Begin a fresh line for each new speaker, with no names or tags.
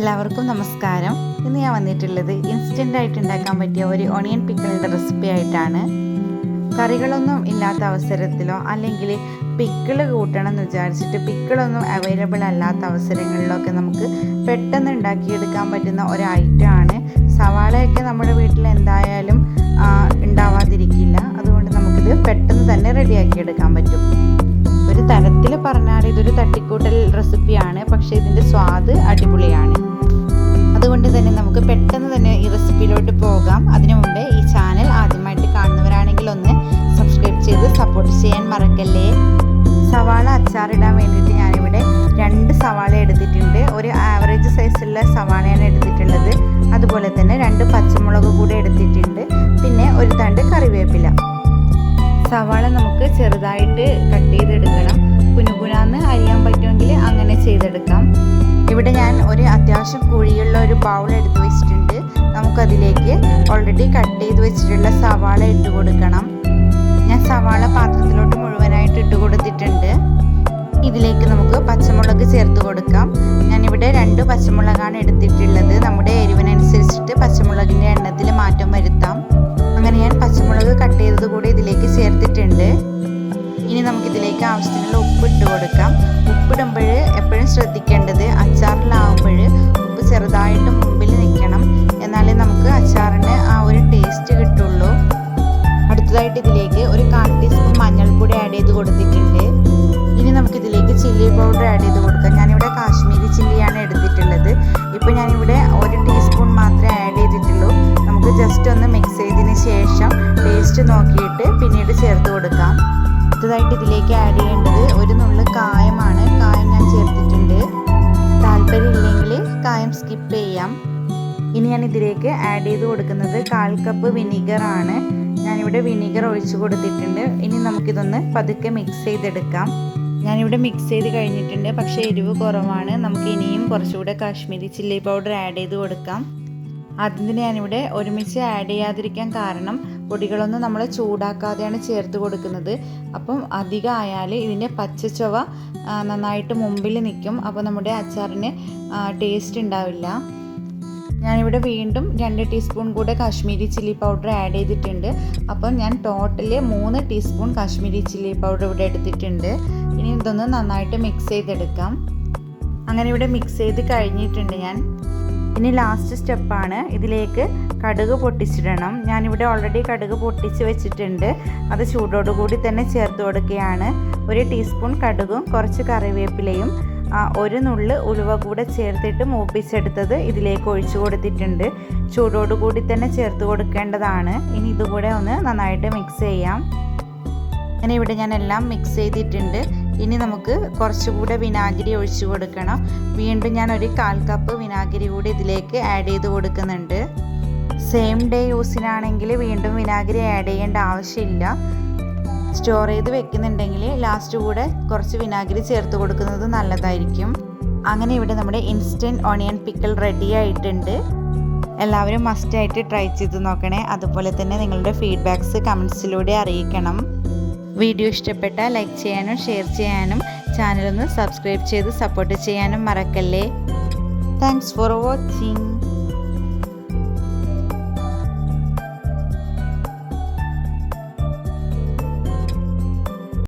എല്ലാവർക്കും നമസ്കാരം. ഇന്ന് ഞാൻ വന്നിട്ടുള്ളത് ഇൻസ്റ്റന്റ് ആയിട്ട് ഉണ്ടാക്കാൻ പറ്റിയ ഒരു ഒണിയൻ പിക്കിളിന്റെ റെസിപ്പി ആയിട്ടാണ്. കറികളൊന്നും ഇല്ലാത്ത അവസരത്തിലോ അല്ലെങ്കിൽ പിക്കിൾ കൂട്ടണം എന്ന് വിചാരിച്ചിട്ട് പിക്കിളൊന്നും അവൈലബിൾ അല്ലാത്ത അവസരങ്ങളിലൊക്കെ നമുക്ക് പെട്ടെന്ന് ഉണ്ടാക്കിയെടുക്കാൻ പറ്റുന്ന ഒരു ഐറ്റമാണ് സവാളയൊക്കെ നമ്മുടെ വീട്ടിൽ എന്തായാലും ഉണ്ടാവാതിരിക്കില്ല. അതുകൊണ്ട് നമുക്കിത് പെട്ടെന്ന് തന്നെ റെഡിയാക്കി എടുക്കാൻ പറ്റും. ഒരു തരത്തിൽ പറഞ്ഞാൽ ഇതൊരു തട്ടിക്കൂട്ടൽ റെസിപ്പിയാണ് പക്ഷേ ഇതിന്റെ സ്വാദ് അടിപൊളിയാണ്. അതുകൊണ്ട് തന്നെ നമുക്ക് പെട്ടെന്ന് തന്നെ ഈ റെസിപ്പിയിലോട്ട് പോകാം. അതിനു മുമ്പേ ഈ ചാനൽ ആദ്യമായിട്ട് കാണുന്നവരാണെങ്കിൽ ഒന്ന് സബ്സ്ക്രൈബ് ചെയ്ത് സപ്പോർട്ട് ചെയ്യാൻ മറക്കല്ലേ? സവാള അച്ചാറിടാൻ വേണ്ടിയിട്ട് ഞാനിവിടെ രണ്ട് സവാള എടുത്തിട്ടുണ്ട്. ഒരു ആവറേജ് സൈസുള്ള സവാളയാണ് എടുത്തിട്ടുള്ളത്. അതുപോലെ തന്നെ രണ്ട് പച്ചമുളക് കൂടി എടുത്തിട്ടുണ്ട്. പിന്നെ ഒരു തണ്ട് കറിവേപ്പില. സവാള നമുക്ക് ചെറുതായിട്ട് കട്ട് ചെയ്തെടുക്കണം. കുനുകുനാന്ന് അരിയാൻ പറ്റുമെങ്കിൽ അങ്ങനെ ചെയ്തെടുക്കാം. ഇവിടെ ഞാൻ ഒരു അത്യാവശ്യം കുഴിയുള്ള ഒരു ബൗൾ എടുത്ത് വെച്ചിട്ടുണ്ട്. നമുക്കതിലേക്ക് ഓൾറെഡി കട്ട് ചെയ്ത് വെച്ചിട്ടുള്ള സവാള ഇട്ട് കൊടുക്കണം. ഞാൻ സവാള പാത്രത്തിലോട്ട് മുഴുവനായിട്ട് ഇട്ട് കൊടുത്തിട്ടുണ്ട്. ഇതിലേക്ക് നമുക്ക് പച്ചമുളക് ചേർത്ത് കൊടുക്കാം. ഞാനിവിടെ രണ്ട് പച്ചമുളകാണ് എടുത്തിട്ടുള്ളത്. നമ്മുടെ എരിവിനനുസരിച്ചിട്ട് പച്ചമുളകിന്റെ എണ്ണത്തിൽ മാറ്റം വരുത്താം. അങ്ങനെ ഞാൻ പച്ചമുളക് കട്ട് ചെയ്തത് കൂടി ഇതിലേക്ക് ചേർത്തിട്ടുണ്ട്. ഇനി നമുക്കിതിലേക്ക് ആവശ്യത്തിനുള്ള ഉപ്പ് ഇട്ട് കൊടുക്കാം. ടേസ്റ്റ് നോക്കിയിട്ട് പിന്നീട് ചേർത്ത് കൊടുക്കാം. അടുത്തതായിട്ട് ഇതിലേക്ക് ആഡ് ചെയ്യേണ്ടത് ഒരു നുള്ളു കായമാണ്. കായം ഞാൻ ചേർത്തിട്ടുണ്ട്. താല്പര്യമില്ലെങ്കിൽ കായം സ്കിപ്പ് ചെയ്യാം. ഇനി ഞാൻ ഇതിലേക്ക് ആഡ് ചെയ്ത് കൊടുക്കുന്നത് കാൽ കപ്പ് വിനീഗർ ആണ്. ഞാനിവിടെ വിനീഗർ ഒഴിച്ചു കൊടുത്തിട്ടുണ്ട്. ഇനി നമുക്കിതൊന്ന് പതുക്കെ മിക്സ് ചെയ്തെടുക്കാം. ഞാനിവിടെ മിക്സ് ചെയ്ത് കഴിഞ്ഞിട്ടുണ്ട്. പക്ഷേ എരിവ് കുറവാണ്. നമുക്ക് ഇനിയും കുറച്ചുകൂടെ കാശ്മീരി ചില്ലി പൗഡർ ആഡ് ചെയ്ത് കൊടുക്കാം. അതിന് ഞാനിവിടെ ഒരുമിച്ച് ആഡ് ചെയ്യാതിരിക്കാൻ കാരണം പൊടികളൊന്നും നമ്മൾ ചൂടാക്കാതെയാണ് ചേർത്ത് കൊടുക്കുന്നത്. അപ്പം അധികം ആയാൽ ഇതിന്റെ ചൊവ നന്നായിട്ട് മുമ്പിൽ നിൽക്കും അപ്പോൾ നമ്മുടെ അച്ചാറിന് ടേസ്റ്റ് ഉണ്ടാവില്ല. ഞാനിവിടെ വീണ്ടും രണ്ട് ടീസ്പൂൺ കൂടെ കാശ്മീരി ചില്ലി പൗഡർ ആഡ് ചെയ്തിട്ടുണ്ട്. അപ്പം ഞാൻ ടോട്ടൽ മൂന്ന് ടീസ്പൂൺ കാശ്മീരി ചില്ലി പൗഡർ ഇവിടെ എടുത്തിട്ടുണ്ട്. ഇനി ഇതൊന്ന് നന്നായിട്ട് മിക്സ് ചെയ്തെടുക്കാം. അങ്ങനെ ഇവിടെ മിക്സ് ചെയ്ത് കഴിഞ്ഞിട്ടുണ്ട് ഞാൻ. ഇനി ലാസ്റ്റ് സ്റ്റെപ്പാണ് ഇതിലേക്ക് കടുക് പൊട്ടിച്ചിടണം. ഞാനിവിടെ ഓൾറെഡി കടുക് പൊട്ടിച്ച് വെച്ചിട്ടുണ്ട്. അത് ചൂടോടുകൂടി തന്നെ ചേർത്ത് കൊടുക്കുകയാണ്. ഒരു ടീസ്പൂൺ കടുകും കുറച്ച് കറിവേപ്പിലയും ഒരു നുള്ള് ഉലുവ കൂടെ ചേർത്തിട്ട് മൂപ്പിച്ചെടുത്തത് ഇതിലേക്ക് ഒഴിച്ചു കൊടുത്തിട്ടുണ്ട്. ചൂടോടുകൂടി തന്നെ ചേർത്ത് കൊടുക്കേണ്ടതാണ്. ഇനി ഇതുകൂടെ ഒന്ന് നന്നായിട്ട് മിക്സ് ചെയ്യാം. അങ്ങനെ ഇവിടെ ഞാൻ എല്ലാം മിക്സ് ചെയ്തിട്ടുണ്ട്. ഇനി നമുക്ക് കുറച്ചുകൂടെ വിനാഗിരി ഒഴിച്ചു കൊടുക്കണം. വീണ്ടും ഞാൻ ഒരു കാൽ കപ്പ് വിനാഗിരി കൂടി ഇതിലേക്ക് ആഡ് ചെയ്ത് കൊടുക്കുന്നുണ്ട്. സെയിം ഡേ യൂസിനാണെങ്കിൽ വീണ്ടും വിനാഗിരി ആഡ് ചെയ്യേണ്ട ആവശ്യമില്ല. സ്റ്റോർ ചെയ്ത് വെക്കുന്നുണ്ടെങ്കിൽ ലാസ്റ്റ് കൂടെ കുറച്ച് വിനാഗിരി ചേർത്ത് കൊടുക്കുന്നത് നല്ലതായിരിക്കും. അങ്ങനെ ഇവിടെ നമ്മുടെ ഇൻസ്റ്റന്റ് ഓണിയൻ പിക്കിൾ റെഡി ആയിട്ടുണ്ട്. എല്ലാവരും മസ്റ്റായിട്ട് ട്രൈ ചെയ്ത് നോക്കണേ. അതുപോലെ തന്നെ നിങ്ങളുടെ ഫീഡ്ബാക്ക്സ് കമൻസിലൂടെ അറിയിക്കണം. വീഡിയോ ഇഷ്ടപ്പെട്ടാൽ ലൈക്ക് ചെയ്യാനും ഷെയർ ചെയ്യാനും ചാനലൊന്ന് സബ്സ്ക്രൈബ് ചെയ്ത് സപ്പോർട്ട് ചെയ്യാനും മറക്കല്ലേ. Thanks for watching